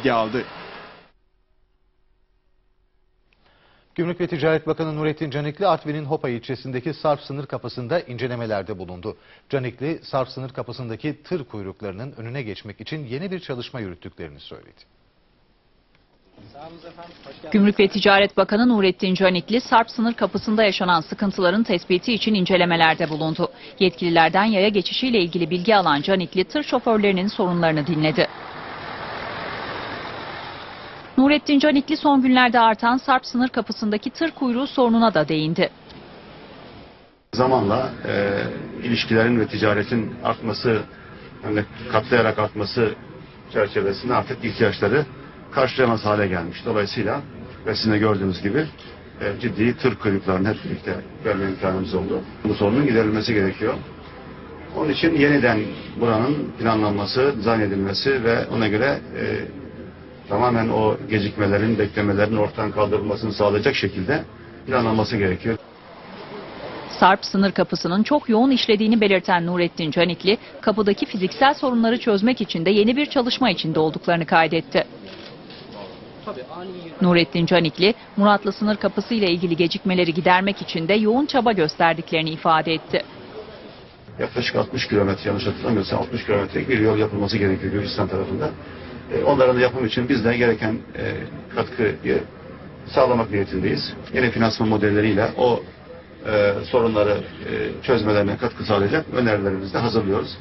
bilgi aldı. Gümrük ve Ticaret Bakanı Nurettin Canikli, Artvin'in Hopa ilçesindeki Sarp sınır kapısında incelemelerde bulundu. Canikli, Sarp sınır kapısındaki tır kuyruklarının önüne geçmek için yeni bir çalışma yürüttüklerini söyledi. Gümrük ve Ticaret Bakanı Nurettin Canikli, Sarp sınır kapısında yaşanan sıkıntıların tespiti için incelemelerde bulundu. Yetkililerden yaya geçişiyle ilgili bilgi alan Canikli, tır şoförlerinin sorunlarını dinledi. Nurettin Canikli son günlerde artan Sarp sınır kapısındaki tır kuyruğu sorununa da değindi. Zamanla e, ilişkilerin ve ticaretin artması, de katlayarak artması çerçevesinde artık ihtiyaçları karşılayamaz hale gelmiş. Dolayısıyla ve sizin de gördüğünüz gibi e, ciddi tır kuyruklarını hep birlikte görme imkanımız oldu. Bu sorunun giderilmesi gerekiyor. Onun için yeniden buranın planlanması, dizayn edilmesi ve ona göre e, tamamen o gecikmelerin, beklemelerin ortadan kaldırılmasını sağlayacak şekilde planlanması gerekiyor. Sarp sınır kapısının çok yoğun işlediğini belirten Nurettin Canikli, kapıdaki fiziksel sorunları çözmek için de yeni bir çalışma içinde olduklarını kaydetti. Nurettin Canikli, Muratlı sınır kapısı ile ilgili gecikmeleri gidermek için de yoğun çaba gösterdiklerini ifade etti. yaklaşık 60 kilometre yanlış hatırlamıyorsam 60 kilometrelik bir yol yapılması gerekiyor Gürcistan tarafında. E, onların da yapım için biz de gereken e, katkıyı sağlamak niyetindeyiz. Yeni finansman modelleriyle o e, sorunları e, çözmelerine katkı sağlayacak önerilerimizi de hazırlıyoruz.